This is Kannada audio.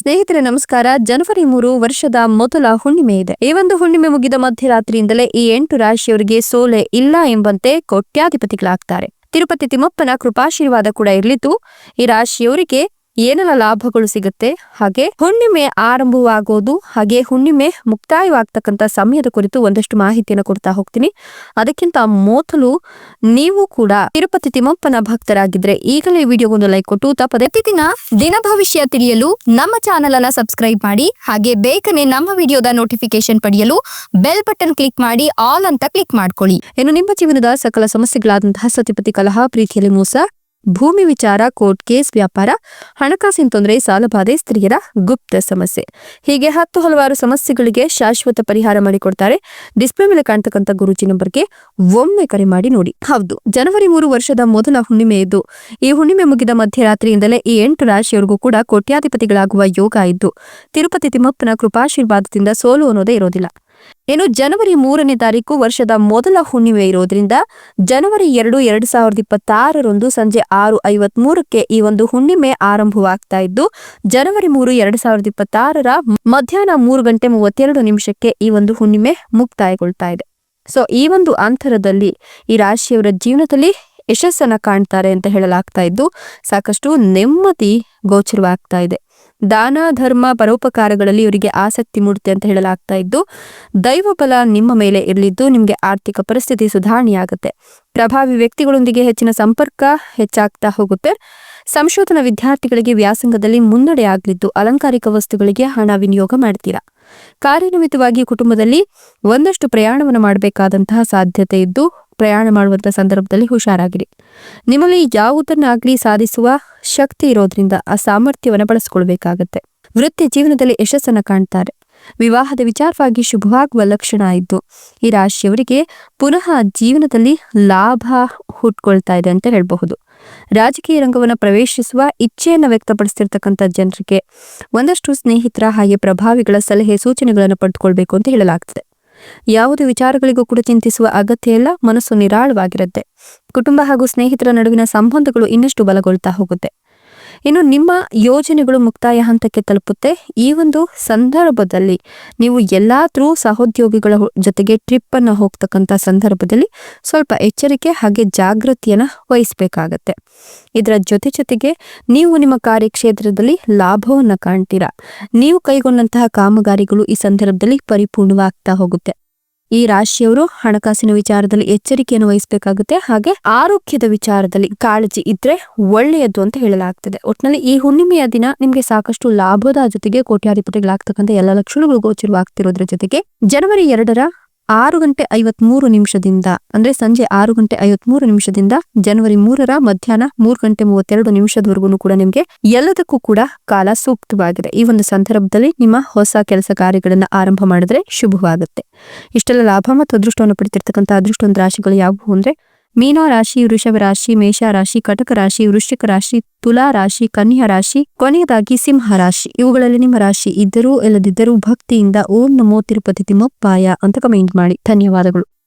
ಸ್ನೇಹಿತರೆ, ನಮಸ್ಕಾರ. ಜನವರಿ ಮೂರು ವರ್ಷದ ಮೊದಲ ಹುಣ್ಣಿಮೆ ಇದೆ. ಈ ಒಂದು ಹುಣ್ಣಿಮೆ ಮುಗಿದ ಮಧ್ಯರಾತ್ರಿಯಿಂದಲೇ ಈ ಎಂಟು ರಾಶಿಯವರಿಗೆ ಸೋಲೆ ಇಲ್ಲ ಎಂಬಂತೆ ಕೋಟ್ಯಾಧಿಪತಿಗಳಾಗ್ತಾರೆ. ತಿರುಪತಿ ತಿಮ್ಮಪ್ಪನ ಕೃಪಾಶೀರ್ವಾದ ಕೂಡ ಇರಲಿದ್ದು, ಈ ರಾಶಿಯವರಿಗೆ ಏನೆಲ್ಲ ಲಾಭಗಳು ಸಿಗುತ್ತೆ? ಹಾಗೆ ಹುಣ್ಣಿಮೆ ಆರಂಭವಾಗೋದು, ಹಾಗೆ ಹುಣ್ಣಿಮೆ ಮುಕ್ತಾಯವಾಗ್ತಕ್ಕಂಥ ಸಮಯದ ಕುರಿತು ಒಂದಷ್ಟು ಮಾಹಿತಿಯನ್ನು ಕೊಡ್ತಾ ಹೋಗ್ತೀನಿ. ಅದಕ್ಕಿಂತ ಮೊದಲು ನೀವು ಕೂಡ ತಿರುಪತಿ ತಿಮ್ಮಪ್ಪನ ಭಕ್ತರಾಗಿದ್ರೆ ಈಗಲೇ ವಿಡಿಯೋಗೊಂದು ಲೈಕ್ ಕೊಟ್ಟು ತಪ್ಪದೆ ಪ್ರತಿದಿನ ದಿನ ಭವಿಷ್ಯ ತಿಳಿಯಲು ನಮ್ಮ ಚಾನೆಲ್ ಅನ್ನ ಸಬ್ಸ್ಕ್ರೈಬ್ ಮಾಡಿ, ಹಾಗೆ ಬೇಗನೆ ನಮ್ಮ ವಿಡಿಯೋದ ನೋಟಿಫಿಕೇಶನ್ ಪಡೆಯಲು ಬೆಲ್ ಬಟನ್ ಕ್ಲಿಕ್ ಮಾಡಿ, ಆಲ್ ಅಂತ ಕ್ಲಿಕ್ ಮಾಡ್ಕೊಳ್ಳಿ. ಇನ್ನು ನಿಮ್ಮ ಜೀವನದ ಸಕಲ ಸಮಸ್ಯೆಗಳಾದಂತಹ ಸತಿಪತಿ ಕಲಹ, ಪ್ರೀತಿಯಲ್ಲಿ ಮೋಸ ಭೂಮಿ ವಿಚಾರ, ಕೋರ್ಟ್ ಕೇಸ್, ವ್ಯಾಪಾರ, ಹಣಕಾಸಿನ ತೊಂದರೆ ಸಾಲಬಾಧೆ ಸ್ತ್ರೀಯರ ಗುಪ್ತ ಸಮಸ್ಯೆ. ಹೀಗೆ ಹತ್ತು ಹಲವಾರು ಸಮಸ್ಯೆಗಳಿಗೆ ಶಾಶ್ವತ ಪರಿಹಾರ ಮಾಡಿಕೊಡ್ತಾರೆ. ಡಿಸ್ಪ್ಲೇ ಮೇಲೆ ಕಾಣ್ತಕ್ಕಂಥ ಗುರುಜಿ ನಂಬರ್ಗೆ ಒಮ್ಮೆ ಕರೆ ಮಾಡಿ ನೋಡಿ. ಹೌದು, ಜನವರಿ ಮೂರು ವರ್ಷದ ಮೊದಲ ಹುಣ್ಣಿಮೆ ಇದ್ದು ಈ ಹುಣ್ಣಿಮೆ ಮುಗಿದ ಮಧ್ಯರಾತ್ರಿಯಿಂದಲೇ ಈ ಎಂಟು ರಾಶಿಯವರಿಗೂ ಕೂಡ ಕೋಟ್ಯಾಧಿಪತಿಗಳಾಗುವ ಯೋಗ ಇದ್ದು, ತಿರುಪತಿ ತಿಮ್ಮಪ್ಪನ ಕೃಪಾಶೀರ್ವಾದದಿಂದ ಸೋಲು ಅನ್ನೋದೇ ಇರೋದಿಲ್ಲ. ಇನ್ನು ಜನವರಿ ಮೂರನೇ ತಾರೀಕು ವರ್ಷದ ಮೊದಲ ಹುಣ್ಣಿಮೆ ಇರೋದ್ರಿಂದ ಜನವರಿ ಎರಡು ಎರಡು ಸಾವಿರದ ಇಪ್ಪತ್ತಾರರಂದು ಸಂಜೆ ಆರು ಐವತ್ಮೂರಕ್ಕೆ ಈ ಒಂದು ಹುಣ್ಣಿಮೆ ಆರಂಭವಾಗ್ತಾ ಇದ್ದು, ಜನವರಿ ಮೂರು, ಎರಡು ಸಾವಿರದ ಇಪ್ಪತ್ತಾರರ ಮಧ್ಯಾಹ್ನ ಮೂರು ಗಂಟೆ ಮೂವತ್ತೆರಡು ನಿಮಿಷಕ್ಕೆ ಈ ಒಂದು ಹುಣ್ಣಿಮೆ ಮುಕ್ತಾಯಗೊಳ್ತಾ ಇದೆ. ಸೊ ಈ ಒಂದು ಅಂತರದಲ್ಲಿ ಈ ರಾಶಿಯವರ ಜೀವನದಲ್ಲಿ ಯಶಸ್ಸನ್ನ ಕಾಣ್ತಾರೆ ಅಂತ ಹೇಳಲಾಗ್ತಾ ಇದ್ದು, ಸಾಕಷ್ಟು ನೆಮ್ಮದಿ ಗೋಚರವಾಗ್ತಾ ಇದೆ. ದಾನ, ಧರ್ಮ, ಪರೋಪಕಾರಗಳಲ್ಲಿ ಇವರಿಗೆ ಆಸಕ್ತಿ ಮೂಡುತ್ತೆ ಅಂತ ಹೇಳಲಾಗ್ತಾ ಇದ್ದು ದೈವ ಬಲ ನಿಮ್ಮ ಮೇಲೆ ಇರಲಿದ್ದು ನಿಮಗೆ ಆರ್ಥಿಕ ಪರಿಸ್ಥಿತಿ ಸುಧಾರಣೆಯಾಗುತ್ತೆ. ಪ್ರಭಾವಿ ವ್ಯಕ್ತಿಗಳೊಂದಿಗೆ ಹೆಚ್ಚಿನ ಸಂಪರ್ಕ ಹೆಚ್ಚಾಗ್ತಾ ಹೋಗುತ್ತೆ. ಸಂಶೋಧನಾ ವಿದ್ಯಾರ್ಥಿಗಳಿಗೆ ವ್ಯಾಸಂಗದಲ್ಲಿ ಮುನ್ನಡೆ ಆಗಲಿದ್ದು, ಅಲಂಕಾರಿಕ ವಸ್ತುಗಳಿಗೆ ಹಣ ವಿನಿಯೋಗ ಮಾಡ್ತೀರಾ. ಕಾರ್ಯನಿಮಿತವಾಗಿ ಕುಟುಂಬದಲ್ಲಿ ಒಂದಷ್ಟು ಪ್ರಯಾಣವನ್ನು ಮಾಡಬೇಕಾದಂತಹ ಸಾಧ್ಯತೆ ಇದ್ದು ಪ್ರಯಾಣ ಮಾಡುವಂತಹ ಸಂದರ್ಭದಲ್ಲಿ ಹುಷಾರಾಗಿರಿ. ನಿಮ್ಮಲ್ಲಿ ಯಾವುದನ್ನಾಗ್ಲಿ ಸಾಧಿಸುವ ಶಕ್ತಿ ಇರೋದ್ರಿಂದ ಆ ಸಾಮರ್ಥ್ಯವನ್ನು ಬಳಸ್ಕೊಳ್ಬೇಕಾಗತ್ತೆ. ವೃತ್ತಿ ಜೀವನದಲ್ಲಿ ಯಶಸ್ಸನ್ನ ಕಾಣ್ತಾರೆ. ವಿವಾಹದ ವಿಚಾರವಾಗಿ ಶುಭವಾಗುವ ಲಕ್ಷಣ ಇದ್ದು, ಈ ರಾಶಿಯವರಿಗೆ ಪುನಃ ಜೀವನದಲ್ಲಿ ಲಾಭ ಹುಟ್ಕೊಳ್ತಾ ಇದೆ ಅಂತ ಹೇಳಬಹುದು. ರಾಜಕೀಯ ರಂಗವನ್ನು ಪ್ರವೇಶಿಸುವ ಇಚ್ಛೆಯನ್ನು ವ್ಯಕ್ತಪಡಿಸ್ತಿರ್ತಕ್ಕಂಥ ಜನರಿಗೆ ಒಂದಷ್ಟು ಸ್ನೇಹಿತರ ಹಾಗೆ ಪ್ರಭಾವಿಗಳ ಸಲಹೆ ಸೂಚನೆಗಳನ್ನು ಪಡೆದುಕೊಳ್ಬೇಕು ಅಂತ ಹೇಳಲಾಗ್ತದೆ. ಯಾವುದೇ ವಿಚಾರಗಳಿಗೂ ಕೂಡ ಚಿಂತಿಸುವ ಅಗತ್ಯ ಇಲ್ಲ, ಮನಸ್ಸು ನಿರಾಳವಾಗಿರುತ್ತೆ. ಕುಟುಂಬ ಹಾಗೂ ಸ್ನೇಹಿತರ ನಡುವಿನ ಸಂಬಂಧಗಳು ಇನ್ನಷ್ಟು ಬಲಗೊಳ್ತಾ ಹೋಗುತ್ತೆ. ಇನ್ನು ನಿಮ್ಮ ಯೋಜನೆಗಳು ಮುಕ್ತಾಯ ಹಂತಕ್ಕೆ ತಲುಪುತ್ತೆ. ಈ ಒಂದು ಸಂದರ್ಭದಲ್ಲಿ ನೀವು ಎಲ್ಲಾದರೂ ಸಹೋದ್ಯೋಗಿಗಳ ಜೊತೆಗೆ ಟ್ರಿಪ್ ಅನ್ನ ಹೋಗ್ತಕ್ಕಂಥ ಸಂದರ್ಭದಲ್ಲಿ ಸ್ವಲ್ಪ ಎಚ್ಚರಿಕೆ ಹಾಗೆ ಜಾಗೃತಿಯನ್ನು ವಹಿಸಬೇಕಾಗತ್ತೆ. ಇದರ ಜೊತೆ ಜೊತೆಗೆ ನೀವು ನಿಮ್ಮ ಕಾರ್ಯಕ್ಷೇತ್ರದಲ್ಲಿ ಲಾಭವನ್ನು ಕಾಣ್ತೀರಾ. ನೀವು ಕೈಗೊಂಡಂತಹ ಕಾಮಗಾರಿಗಳು ಈ ಸಂದರ್ಭದಲ್ಲಿ ಪರಿಪೂರ್ಣವಾಗ್ತಾ ಹೋಗುತ್ತೆ. ಈ ರಾಶಿಯವರು ಹಣಕಾಸಿನ ವಿಚಾರದಲ್ಲಿ ಎಚ್ಚರಿಕೆಯನ್ನು ವಹಿಸಬೇಕಾಗುತ್ತೆ. ಹಾಗೆ ಆರೋಗ್ಯದ ವಿಚಾರದಲ್ಲಿ ಕಾಳಜಿ ಇದ್ರೆ ಒಳ್ಳೆಯದು ಅಂತ ಹೇಳಲಾಗ್ತದೆ. ಒಟ್ಟಿನಲ್ಲಿ ಈ ಹುಣ್ಣಿಮೆಯ ದಿನ ನಿಮ್ಗೆ ಸಾಕಷ್ಟು ಲಾಭದ ಜೊತೆಗೆ ಕೋಟ್ಯಾಧಿಪತಿಗಳಾಗ್ತಕ್ಕಂಥ ಎಲ್ಲ ಲಕ್ಷಣಗಳು ಗೋಚರವಾಗ್ತಿರೋದ್ರ ಜೊತೆಗೆ, ಜನವರಿ ಎರಡರ ಆರು ಗಂಟೆ ಐವತ್ಮೂರು ನಿಮಿಷದಿಂದ, ಅಂದ್ರೆ ಸಂಜೆ ಆರು ಗಂಟೆ ಐವತ್ಮೂರು ನಿಮಿಷದಿಂದ ಜನವರಿ ಮೂರರ ಮಧ್ಯಾಹ್ನ ಮೂರು ಗಂಟೆ ಮೂವತ್ತೆರಡು ನಿಮಿಷದವರೆಗೂ ಕೂಡ ನಿಮಗೆ ಎಲ್ಲದಕ್ಕೂ ಕೂಡ ಕಾಲ ಸೂಕ್ತವಾಗಿದೆ. ಈ ಒಂದು ಸಂದರ್ಭದಲ್ಲಿ ನಿಮ್ಮ ಹೊಸ ಕೆಲಸ ಕಾರ್ಯಗಳನ್ನ ಆರಂಭ ಮಾಡಿದ್ರೆ ಶುಭವಾಗುತ್ತೆ. ಇಷ್ಟೆಲ್ಲ ಲಾಭ ಮತ್ತು ಅದೃಷ್ಟವನ್ನು ಪಡಿತಿರ್ತಕ್ಕಂಥ ಅದೃಷ್ಟೊಂದು ರಾಶಿಗಳು ಯಾವುವು ಅಂದ್ರೆ ಮೀನ ರಾಶಿ, ವೃಷಭ ರಾಶಿ, ಮೇಷ ರಾಶಿ, ಕಟಕ ರಾಶಿ, ವೃಶ್ಚಿಕ ರಾಶಿ, ತುಲಾ ರಾಶಿ, ಕನ್ಯಾ ರಾಶಿ, ಕೊನೆಯದಾಗಿ ಸಿಂಹ ರಾಶಿ. ಇವುಗಳಲ್ಲಿ ನಿಮ್ಮ ರಾಶಿ ಇದ್ದರೂ ಇಲ್ಲದಿದ್ದರೂ ಭಕ್ತಿಯಿಂದ ಓಂ ನಮೋ ತಿರುಪತಿ ತಿಮ್ಮಪ್ಪಾಯ ಅಂತ ಕಮೆಂಟ್ ಮಾಡಿ. ಧನ್ಯವಾದಗಳು.